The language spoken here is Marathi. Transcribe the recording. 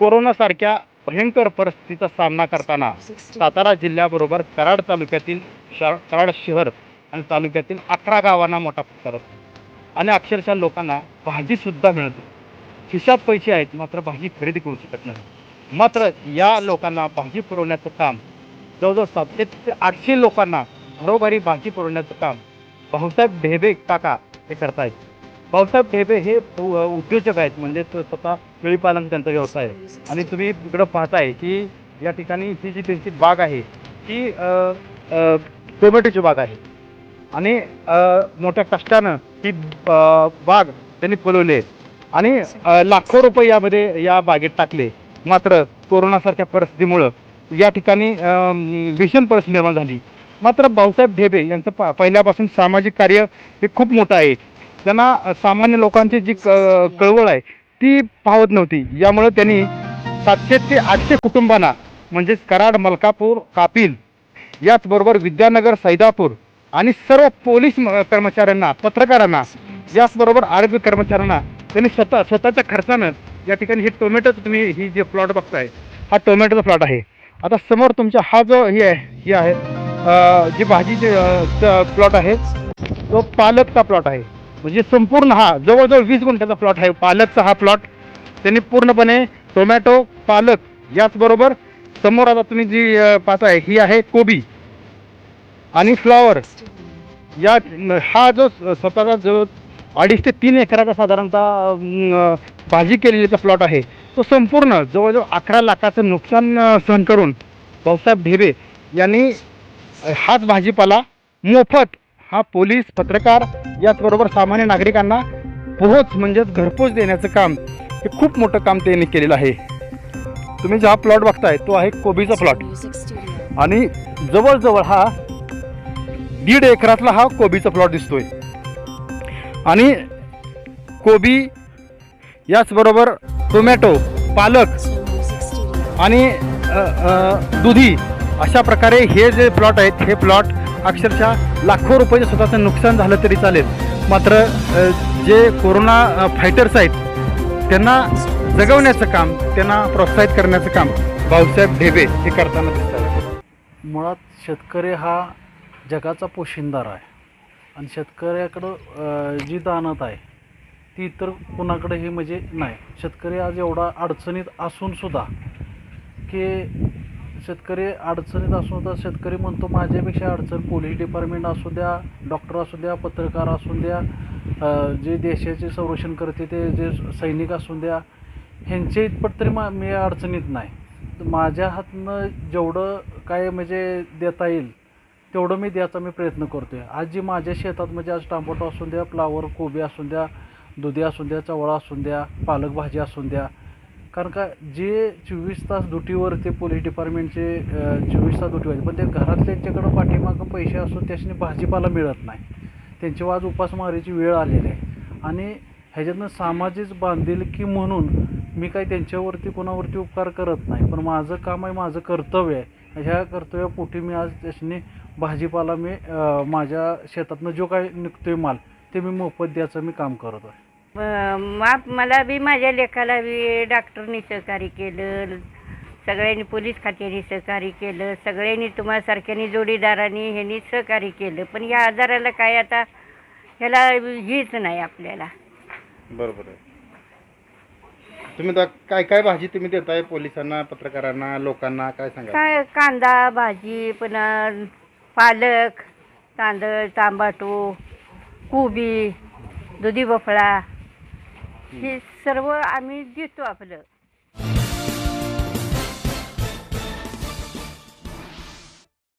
कोरोनासारख्या भयंकर परिस्थितीचा सामना करताना सातारा जिल्ह्याबरोबर कराड तालुक्यातील शा कराड शहर आणि तालुक्यातील अकरा गावांना मोठा फटका बसतो. आणि अक्षरशः लोकांना भाजीसुद्धा मिळते खिशात पैसे आहेत मात्र भाजी खरेदी करू शकत नाही. मात्र या लोकांना भाजी पुरवण्याचं काम जवळजवळ सातशे ते आठशे लोकांना घरोघरी भाजी पुरवण्याचं काम भाऊसाहेब ढेबे काका हे करतायत. भाऊसाहेब ढेबे हे उद्योजक आहेत म्हणजे स्वतः शेळीपालन त्यांचा व्यवसाय आहे. आणि तुम्ही इकडं पाहताय की या ठिकाणी ही जी त्यांची बाग आहे ती टोमॅटोची बाग आहे. आणि मोठ्या कष्टानं ही बाग त्यांनी फुलवली आहे. आणि लाखो रुपये यामध्ये या बागेत टाकले. मात्र कोरोनासारख्या परिस्थितीमुळं या ठिकाणी भीषण परिस्थिती निर्माण झाली. मात्र भाऊसाहेब ढेबे यांचं पा पहिल्यापासून सामाजिक कार्य हे खूप मोठं आहे. त्यांना सामान्य लोकांची जी क कळवळ आहे ती पाहत नव्हती. यामुळं त्यांनी सातशे ते आठशे कुटुंबांना म्हणजेच कराड मलकापूर कापिल याचबरोबर विद्यानगर सैदापूर आणि सर्व पोलीस म- कर्मचाऱ्यांना पत्रकारांना याचबरोबर आरोग्य कर्मचाऱ्यांना त्यांनी स्वतः स्वतःच्या खर्चानं या ठिकाणी हे टोमॅटो तुम्ही ही जे प्लॉट बघताय हा टोमॅटोचा प्लॉट आहे. आता समोर तुमच्या हा जो हे आहे हे आहे जी भाजीचे प्लॉट आहे तो पालकचा प्लॉट आहे. म्हणजे संपूर्ण हा जवळजवळ वीस गुंठ्याचा प्लॉट आहे पालकचा हा प्लॉट त्यांनी पूर्णपणे टोमॅटो पालक याचबरोबर समोर आता तुम्ही जी अं, पाहताय ही आहे कोबी आणि फ्लॉवर या हा जो स्वतःचा जो अडीच ते तीन एकराचा साधारणतः भाजी केलेलीचा प्लॉट आहे तो संपूर्ण जवळजवळ अकरा लाखाचं नुकसान सहन करून भाऊसाहेब ढेबे यांनी हाच भाजीपाला मोफत हा पोलीस पत्रकार याचबरोबर सामान्य नागरिकांना पोहोच म्हणजेच घरपोच देण्याचं काम हे खूप मोठं काम त्यांनी केलेलं आहे. तुम्ही जो हा प्लॉट बघताय तो आहे कोबीचा प्लॉट. आणि जवळजवळ हा दीड एकरातला हा कोबीचा प्लॉट दिसतोय. आणि कोबी याचबरोबर टोमॅटो पालक आणि दुधी अशा प्रकारे हे जे प्लॉट आहेत हे प्लॉट अक्षरशः लाखो रुपयाचं स्वतःचं नुकसान झालं तरी चालेल. मात्र जे कोरोना फायटर्स आहेत त्यांना जगवण्याचं काम त्यांना प्रोत्साहित करण्याचं काम भाऊसाहेब ढेबे हे करताना दिसतात मुळात शेतकरी हा जगाचा पोशिंदार आहे. आणि शेतकऱ्याकडं जी दानत आहे ती इतर कुणाकडेही म्हणजे नाही. शेतकरी आज एवढा अडचणीत असूनसुद्धा की शेतकरी अडचणीत असून तर शेतकरी म्हणतो माझ्यापेक्षा अडचण पोलीस डिपार्टमेंट असू द्या डॉक्टर असू द्या पत्रकार असू द्या जे देशाचे संरक्षण करते ते जे सैनिक असू द्या ह्यांच्या इतपत तरी मा मी अडचणीत नाही. माझ्या हातनं जेवढं काय म्हणजे देता येईल तेवढं मी द्यायचा मी प्रयत्न करतो आहे आज जी माझ्या शेतात म्हणजे आज टमाटो असून द्या फ्लावर कोबी असून द्या दुधी असून द्या चवळा असून द्या पालक भाजी असून द्या कारण का जे चोवीस तास ड्युटीवर ते पोलीस डिपार्टमेंटचे चोवीस तास ड्युटीवर पण ते घरातल्यांच्याकडं पाठीमागं पैसे असून त्याच्याने भाजीपाला मिळत नाही. त्यांची आज उपासमारीची वेळ आलेली आहे. आणि ह्याच्यातनं सामाजिक बांधिलकी म्हणून मी काही त्यांच्यावरती कोणावरती उपकार करत नाही. पण माझं काम आहे माझं कर्तव्य आहे. ह्या कर्तव्यापोटी मी आज त्याच्याने भाजीपाला मी माझ्या शेतातनं जो काही निघतोय माल ते मी मोफत द्यायचं मी काम करत आहे. माप मला बी माझ्या लेखाला बी डॉक्टरनी सहकार्य केलं सगळ्यांनी पोलीस खात्याने सहकार्य केलं सगळ्यांनी तुम्हासारख्यानी जोडीदारांनी ह्यांनी सहकार्य केलं. पण या आजाराला काय आता ह्याला हीच नाही आपल्याला. बरोबर आहे. तुम्ही आता काय काय भाजी तुम्ही देताय पोलिसांना पत्रकारांना लोकांना? काय सांगा काय कांदा भाजी पुन्हा पालक तांदळ तांबाटू कोबी दुधी भोपळा. हे सर्व आम्ही देतो आपलं.